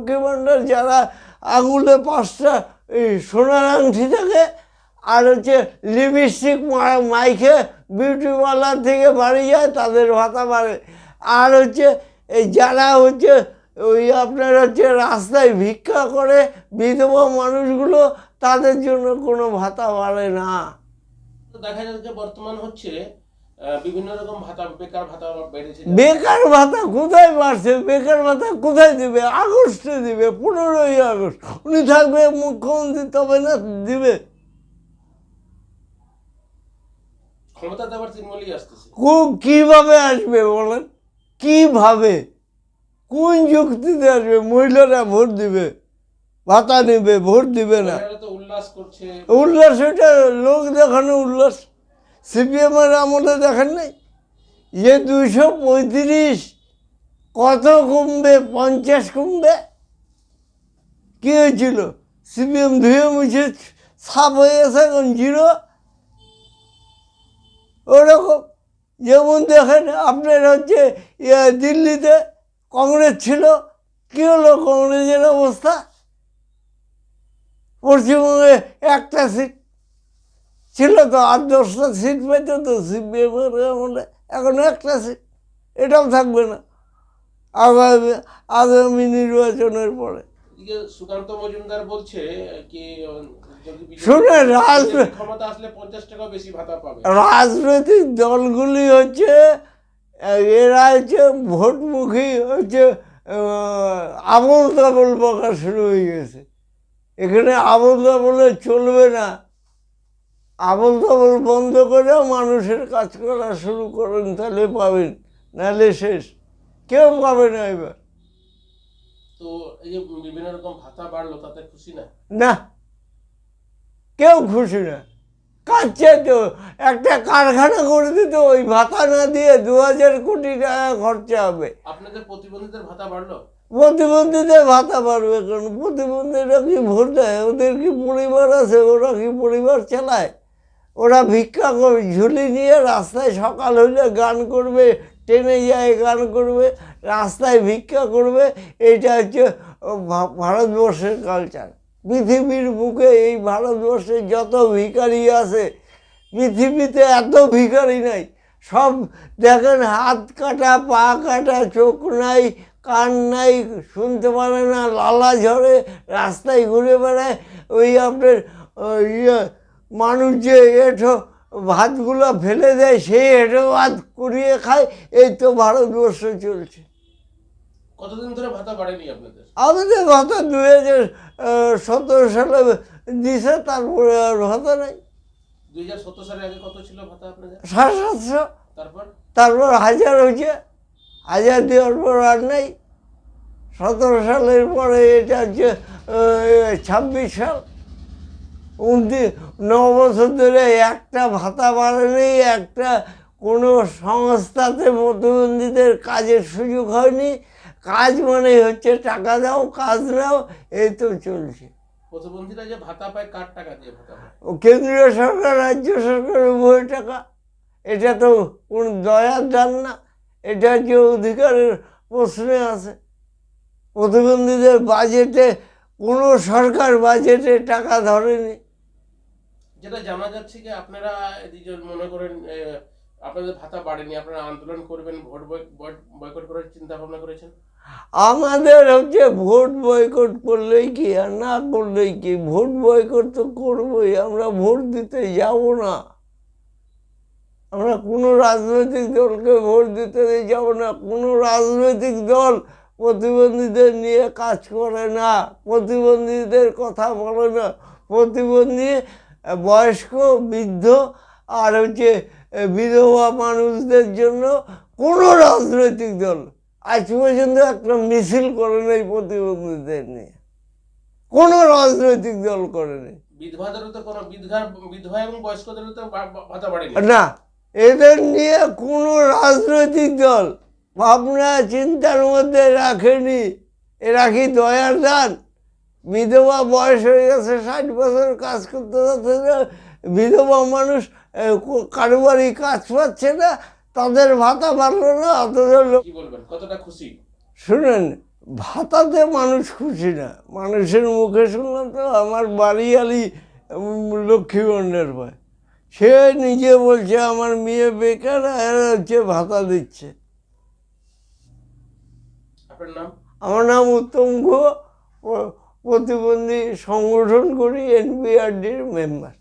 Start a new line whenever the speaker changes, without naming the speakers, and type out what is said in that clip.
লক্ষ্মী ভাণ্ডার যারা আঙুলে পাঁচটা, এই সোনার আংটি থাকে আর হচ্ছে লিপস্টিক মাইকে বিউটি পার্লার থেকে বাড়ি যায়, তাদের ভাতা বাড়ে আর হচ্ছে এই যারা হচ্ছে ওই আপনার হচ্ছে রাস্তায় ভিক্ষা করে বিধবা মানুষগুলো, তাদের জন্য কোনো ভাতা বাড়ে না।
দেখা যাচ্ছে বর্তমান হচ্ছে বিভিন্ন রকম ভাতা বেকার ভাতা বেড়েছে।
বেকার ভাতা কোথায় বাড়ছে? বেকার ভাতা কোথায় দিবে? আগস্টে দিবে পনেরোই আগস্ট। উনি থাকবে মুখ্যমন্ত্রী তবে না দিবে।
ক্ষমতা দেওয়ার তৃণমূলই আসতেছে।
কীভাবে আসবে বলেন? কীভাবে? কোন যুক্তিতে আসবে? মহিলারা ভোট দিবে ভাতা নেবে ভোট দিবে না।
উল্লাস করছে।
উল্লাস এটা লোক দেখানো উল্লাস। সিপিএমের আমলে দেখেন নাই? যে দুইশো পঁয়ত্রিশ। কত কমবে? পঞ্চাশ কমবে? কী হয়েছিল? সিপিএম ধুয়ে মুছে সাফ হয়ে গেছে এখন জিরো। ওরকম। যেমন দেখেন, আপনার হচ্ছে ইয়ে দিল্লিতে কংগ্রেস ছিল। কী হলো কংগ্রেসের অবস্থা? পশ্চিমবঙ্গে একটা সিট ছিল তো আট দশটা সিট পেত তো সিপিএমের আমলে এখন একটা সিট এটাও থাকবে না। আগামী আগামী নির্বাচনের পরে।
সুকান্ত মজুমদার বলছে কি আহ, যদি BJP
শুনে রাজ-
ক্ষমতা আসলে পঞ্চাশ টাকা বেশি ভাতা পাবে।
রাজনৈতিক দলগুলি হচ্ছে এরা হচ্ছে ভোটমুখী হচ্ছে আবল তাবল বকা শুরু হয়ে গেছে। এখানে আবল তাবলে চলবে না। আবল তাবল বন্ধ করে মানুষের কাজ করা শুরু করেন তাহলে পাবেন নাহলে শেষ। কেউ পাবে না এবার।
তো এই যে বিভিন্ন রকম ভাতা বাড়লো তাতে খুশি না?
না কেউ খুশি না। কাজ চাইতো একটা কারখানা করে দিত ওই ভাতা না দিয়ে দু হাজার কোটি টাকা খরচা হবে।
আপনাদের প্রতিবন্ধীদের ভাতা বাড়লো?
প্রতিবন্ধীদের ভাতা পারবে কারণ প্রতিবন্ধীরা কি ভোট দেয়? ওদের কি পরিবার আছে? ওরা কি পরিবার চালায়? ওরা ভিক্ষা করে ঝুলি নিয়ে রাস্তায় সকাল হলে গান করবে, ট্রেনে যায় গান করবে, রাস্তায় ভিক্ষা করবে, এটা হচ্ছে ভারতবর্ষের কালচার পৃথিবীর বুকে এই ভারতবর্ষে যত ভিখারি আছে, পৃথিবীতে এত ভিখারি নাই। সব দেখেন হাত কাটা, পা কাটা, চোখ নাই, কান নাই, শুনতে পারে না, লালা ঝরে, রাস্তায় ঘুরে বেড়ায়, ওই আপনার ইয়ে মানুষ যে এঠো ভাতগুলো ফেলে দেয় সেই এঠো ভাত কুড়িয়ে খায়। এই তো ভারতবর্ষ চলছে।
কতদিন ধরে ভাতা বাড়েনি আপনাদের?
আমাদের ভাতা দু হাজার সতেরো সালে দিছে তারপরে আর ভাতা নাই।
দুই হাজার সতেরো সালের আগে কত ছিল ভাতা আপনাদের?
সাড়ে সাতশো।
তারপর?
তারপর হাজার হয়েছে। হাজার দেওয়ার পর আর নেই। সতেরো সালের পরে এটা হচ্ছে ছাব্বিশ সাল। উনত্রিশ ন বছর ধরে একটা ভাতা বাড়েনি একটা কোনো সংস্থাতে প্রতিবন্ধীদের কাজের সুযোগ হয়নি। কাজ মানে হচ্ছে টাকা দাও কাজ নাও এই তো চলছে।
প্রতিবন্ধীরা যে ভাতা পায় কার টাকা দিয়ে ভাতা পায়?
কেন্দ্রীয় সরকার রাজ্য সরকার উভয় টাকা। এটা তো কোন দয়ার দান না এটা যে অধিকারের প্রশ্নে আছে। প্রতিবন্ধীদের বাজেটে কোনো সরকার বাজেটে টাকা ধরেনি।
যেটা জানা যাচ্ছে কি আপনারা মনে করেন আপনাদের ভাতা বাড়েনি, আপনারা আন্দোলন করবেন, ভোট বয়কট করার চিন্তা ভাবনা করেছেন?
আমাদের হচ্ছে ভোট বয়কট করলেই কি আর না করলেই কি? ভোট বয়কট তো করবোই, আমরা ভোট দিতে যাব না। আমরা কোনো রাজনৈতিক দলকে ভোট দিতে যাব না, কোনো রাজনৈতিক দল প্রতিবন্ধীদের নিয়ে কাজ করে না, প্রতিবন্ধীদের কথা বলে না, প্রতিবন্ধী বয়স্ক বৃদ্ধ আর হচ্ছে বিধবা মানুষদের জন্য কোনো রাজনৈতিক দল আজ পর্যন্ত একটা মিছিল করে নেই প্রতিবন্ধীদের নিয়ে। কোনো রাজনৈতিক দল করে নেই। না এদের নিয়ে কোনো রাজনৈতিক দল ভাবনা চিন্তার মধ্যে রাখেনি। এরা কি দয়ার দান? বিধবা বয়স হয়ে গেছে ষাট বছর কাজ করতে যাচ্ছে না বিধবা মানুষ এ, কো- কারও বাড়ি কাজ পাচ্ছে না তাদের ভাতা বাড়লো না অথচ শুনেন ভাতাতে মানুষ খুশি না। মানুষের মুখে শুনলাম তো আমার বাড়ি আলি লক্ষ্মী ভাণ্ডার পায় সে নিজে বলছে আমার মেয়ে বেকার আর হচ্ছে ভাতা দিচ্ছে। আমার নাম উত্তম প- প্রতিবন্ধী সংগঠন করি এনবিআরডির মেম্বার